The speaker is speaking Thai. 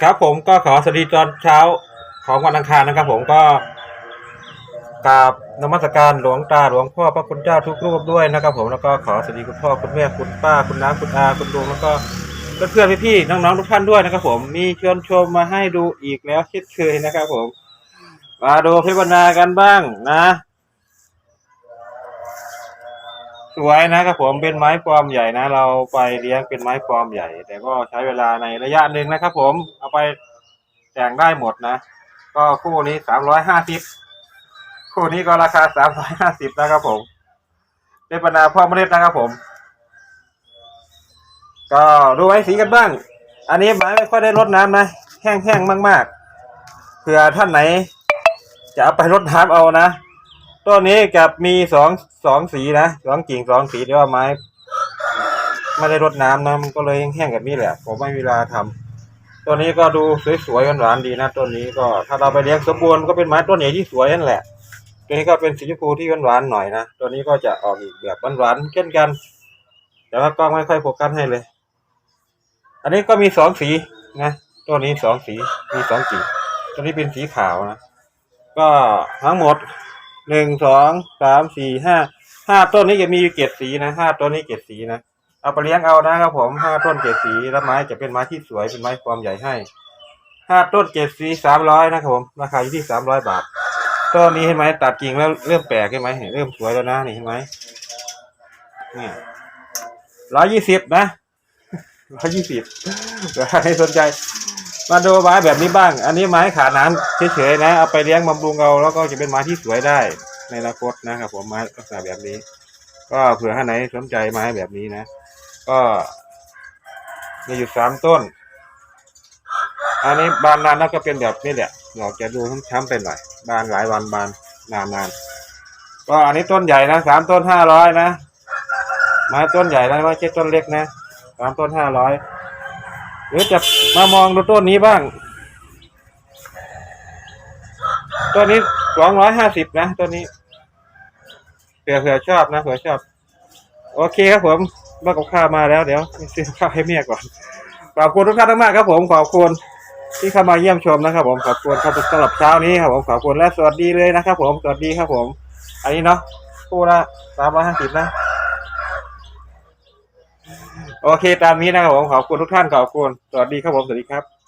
ครับผมก็ขอสวัสดีตอนเช้าของวันอังคารนะครับ ผมก็กราบนมัสการหลวงตาหลวงพ่อพระคุณเจ้าทุกรูปด้วยนะครับ ผมแล้วก็ขอสวัสดีคุณพ่อคุณแม่คุณป้าคุณน้าคุณอาคุณลุงแล้วก็เพื่อนๆพี่ๆน้องๆทุกท่านด้วยนะครับ ผมมีเชิญชมมาให้ดูอีกแล้วเช่นเคยนะครับ ผม มาดูพิบนากันบ้างนะ สวยนะครับผมเป็นไม้ฟอมใหญ่นะ เราไปเลี้ยงเป็นไม้ฟอมใหญ่ แต่ก็ใช้เวลาในระยะหนึ่งนะครับผมเอาไปแต่งได้หมดนะ ก็คู่นี้สามร้อยห้าสิบคู่นี้ก็ราคาสามร้อยห้าสิบนะครับผมเป็นปัญหาพ่อเมล็ดนะครับผม ก็ดูไว้สีกันบ้าง อันนี้ไม้ไม่ค่อยได้รดน้ำนะ แห้งๆมาก ๆเผื่อท่านไหน จะเอาไปรดน้ำเอานะ ต้นนี้กับมีสองสองสีนะสองกิ่งสองสีที่ว่าไม้ไม่ได้รดน้ำนะมันก็เลยแห้งๆแบบนี้แหละ ผมไม่มีเวลาทำต้นนี้ก็ดูสวยๆหวานๆดีนะต้นนี้ก็ถ้าเราไปเลี้ยงสมบูรณ์ก็เป็นไม้ต้นใหญ่ที่สวยนั่นแหละตัวนี้ก็เป็นสีชมพูที่หวานๆหน่อยนะตัวนี้ก็จะออกอีกแบบหวานๆเช่นกัน แต่ว่ากล้องไม่ค่อยโฟกัสให้เลย อันนี้ก็มีสองสีนะตัวนี้สองสีมีสองกิ่งตัวนี้เป็นสีขาวนะก็ทั้งหมด หนึ่งสองสามสี่ห้าห้าต้นนี้จะมีอยู่เจ็ดสีนะห้าต้นนี้เจ็ดสีนะเอาไปเลี้ยงเอานะครับผมห้าต้นเจ็ดสีแล้วไม้จะเป็นไม้ที่สวยเป็นไม้ความใหญ่ให้ห้าต้นเจ็ดสีสามร้อยนะครับผมราคาอยู่ที่สามร้อยบาทต้นนี้เห็นไหมตัดกิ่งแล้วเริ่มแปลกเห็นไหมเริ่มสวยแล้วนะนี่เห็นไหมเนี่ยร้อยยี่สิบนะร้อยยี่สิบใครสนใจ มาดูไม้แบบนี้บ้าง อันนี้ไม้ขาน้ำเฉยๆนะ เอาไปเลี้ยงบำรุงเอาแล้วก็จะเป็นไม้ที่สวยได้ในอนาคตนะครับผมไม้ลักษณะแบบนี้ ก็เผื่อท่านไหนสนใจไม้แบบนี้นะ ก็มีอยู่สามต้น อันนี้บานนานแล้วก็เป็นแบบนี้แหละดอกจะดูช้ำๆไปหน่อย บานหลายวันบานนานๆก็อันนี้ต้นใหญ่นะสามต้นห้าร้อยนะไม้ต้นใหญ่นะไม่ใช่ต้นเล็กนะสามต้นห้าร้อย หรือจะมามองดูต้นนี้บ้าง ต้นนี้สองร้อยห้าสิบนะต้นนี้เผื่อเผื่อชอบนะเผื่อชอบ โอเคครับผมบ้ากับข้ามาแล้วเดี๋ยวซื้อข้าวให้เมียก่อน ขอบคุณทุกท่านมากครับผมขอบคุณที่เข้ามาเยี่ยมชมนะครับ ผมขอบคุณครับสำหรับเช้านี้ครับผมขอบคุณและสวัสดีเลยนะครับ ผมสวัสดีครับผม อันนี้เนาะคู่ละสามร้อยห้าสิบนะ โอเค ตามนี้นะครับผมขอบคุณทุกท่านขอบคุณสวัสดีครับผมสวัสดีครับ